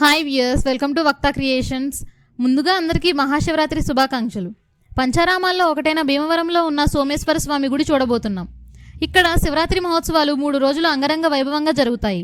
Hi viewers welcome to Vakta creations ముందుగా అందరికీ మహాశివరాత్రి శుభాకాంక్షలు. పంచారామాల్లో ఒకటైన భీమవరంలో ఉన్న సోమేశ్వర స్వామి గుడి చూడబోతున్నాం. ఇక్కడ శివరాత్రి మహోత్సవాలు మూడు రోజులు అంగరంగ వైభవంగా జరుగుతాయి.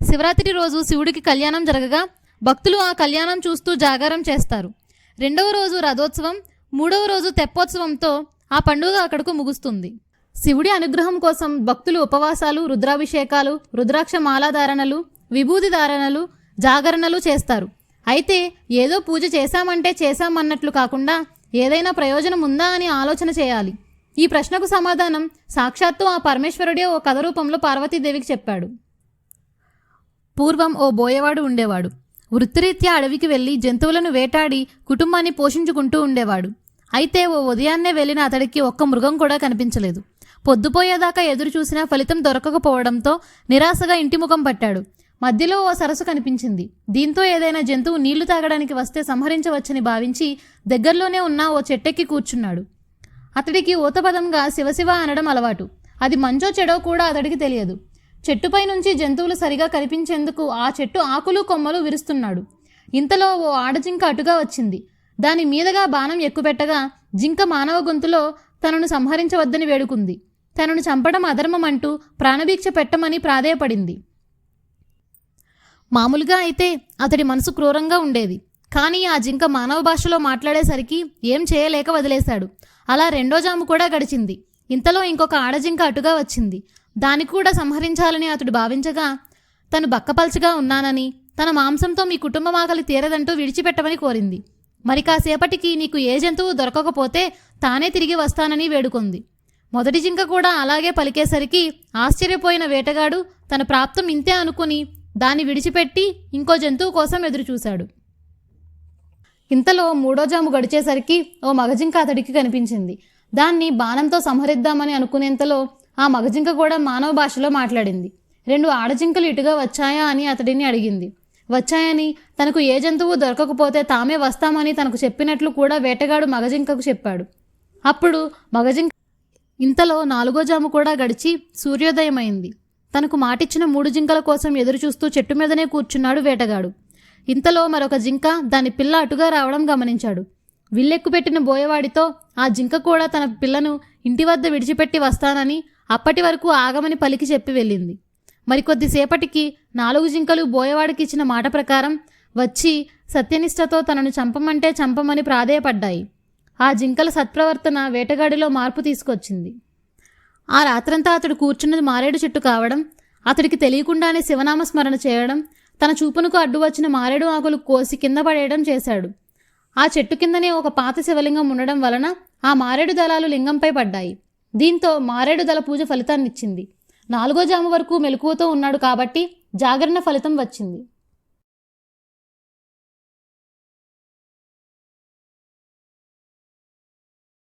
శివరాత్రి రోజు శివుడికి కళ్యాణం జరగగా భక్తులు ఆ కళ్యాణం చూస్తూ జాగారం చేస్తారు. రెండవ రోజు రథోత్సవం మూడవ రోజు తెప్పోత్సవంతో ఆ పండుగ అక్కడకు ముగుస్తుంది. శివుడి అనుగ్రహం కోసం భక్తులు ఉపవాసాలు రుద్రాభిషేకాలు రుద్రాక్ష మాలాధారణలు విభూది ధారణలు జాగరణలు చేస్తారు. అయితే ఏదో పూజ చేశామంటే చేశామన్నట్లు కాకుండా ఏదైనా ప్రయోజనం ఉందా అని ఆలోచన చేయాలి. ఈ ప్రశ్నకు సమాధానం సాక్షాత్తు ఆ పరమేశ్వరుడే ఓ కథ రూపంలో పార్వతీదేవికి చెప్పాడు. పూర్వం ఓ బోయవాడు ఉండేవాడు. వృత్తిరీత్యా అడవికి వెళ్ళి జంతువులను వేటాడి కుటుంబాన్ని పోషించుకుంటూ ఉండేవాడు. అయితే ఓ ఉదయాన్నే వెళ్ళిన అతడికి ఒక్క మృగం కూడా కనిపించలేదు. పొద్దుపోయేదాకా ఎదురు చూసినా ఫలితం దొరకకపోవడంతో నిరాశగా ఇంటి ముఖం పట్టాడు. మధ్యలో ఓ సరస్సు కనిపించింది. దీంతో ఏదైనా జంతువు నీళ్ళు తాగడానికి వస్తే సంహరించవచ్చని భావించి దగ్గరలోనే ఉన్న ఓ చెట్టెక్కి కూర్చున్నాడు. అతడికి ఊతపదంగా శివశివ అనడం అలవాటు. అది మంచో చెడో కూడా అతడికి తెలియదు. చెట్టుపై నుంచి జంతువులు సరిగా కనిపించేందుకు ఆ చెట్టు ఆకులు కొమ్మలు విరుస్తున్నాడు. ఇంతలో ఓ ఆడజింక అటుగా వచ్చింది. దాని మీదగా బాణం ఎక్కుపెట్టగా జింక మానవ గొంతులో తనను సంహరించవద్దని వేడుకుంది. తనను చంపడం అధర్మం అంటూ ప్రాణభీక్ష పెట్టమని ప్రాధేయపడింది. మామూలుగా అయితే అతడి మనసు క్రూరంగా ఉండేది. కానీ ఆ జింక మానవ భాషలో మాట్లాడేసరికి ఏం చేయలేక వదిలేశాడు. అలా రెండో జాము కూడా గడిచింది. ఇంతలో ఇంకొక ఆడజింక అటుగా వచ్చింది. దాన్ని కూడా సంహరించాలని అతడు భావించగా తను బక్కపల్చగా ఉన్నానని తన మాంసంతో మీ కుటుంబం ఆకలి తీరదంటూ విడిచిపెట్టమని కోరింది. మరి కాసేపటికి నీకు ఏ జంతువు దొరకకపోతే తానే తిరిగి వస్తానని వేడుకుంది. మొదటి జింక కూడా అలాగే పలికేసరికి ఆశ్చర్యపోయిన వేటగాడు తన ప్రాప్తం ఇంతే అనుకుని దాన్ని విడిచిపెట్టి ఇంకో జంతువు కోసం ఎదురుచూశాడు ఇంతలో మూడో జాము గడిచేసరికి ఓ మగజింక అతడికి కనిపించింది. దాన్ని బాణంతో సంహరిద్దామని అనుకునేంతలో ఆ మగజింక కూడా మానవ భాషలో మాట్లాడింది. రెండు ఆడజింకలు ఇటుగా వచ్చాయా అని అతడిని అడిగింది. వచ్చాయని తనకు ఏ జంతువు దొరకకపోతే తామే వస్తామని తనకు చెప్పినట్లు కూడా వేటగాడు మగజింకకు చెప్పాడు. అప్పుడు మగజింక ఇంతలో నాలుగో జాము కూడా గడిచి సూర్యోదయమైంది. తనకు మాటిచ్చిన మూడు జింకల కోసం ఎదురుచూస్తూ చెట్టు మీదనే కూర్చున్నాడు వేటగాడు. ఇంతలో మరొక జింక దాని పిల్ల అటుగా రావడం గమనించాడు. విల్లెక్కుపెట్టిన బోయవాడితో ఆ జింక కూడా తన పిల్లను ఇంటి వద్ద విడిచిపెట్టి వస్తానని అప్పటి వరకు ఆగమని పలికి చెప్పి వెళ్ళింది. మరికొద్దిసేపటికి నాలుగు జింకలు బోయవాడికి ఇచ్చిన మాట ప్రకారం వచ్చి సత్యనిష్టతో తనను చంపమంటే చంపమని ప్రాధేయపడ్డాయి. ఆ జింకల సత్ప్రవర్తన వేటగాడిలో మార్పు తీసుకొచ్చింది. ఆ రాత్రంతా అతడు కూర్చున్నది మారేడు చెట్టు కావడం అతడికి తెలియకుండానే శివనామ స్మరణ చేయడం తన చూపునకు అడ్డు వచ్చిన మారేడు ఆకులు కోసి కింద పడేయడం చేశాడు. ఆ చెట్టు కిందనే ఒక పాత శివలింగం ఉండడం వలన ఆ మారేడు దళాలు లింగంపై పడ్డాయి. దీంతో మారేడు దళ పూజ ఫలితాన్నిచ్చింది. నాలుగో జాము వరకు మెలకువతో ఉన్నాడు కాబట్టి జాగరణ ఫలితం వచ్చింది.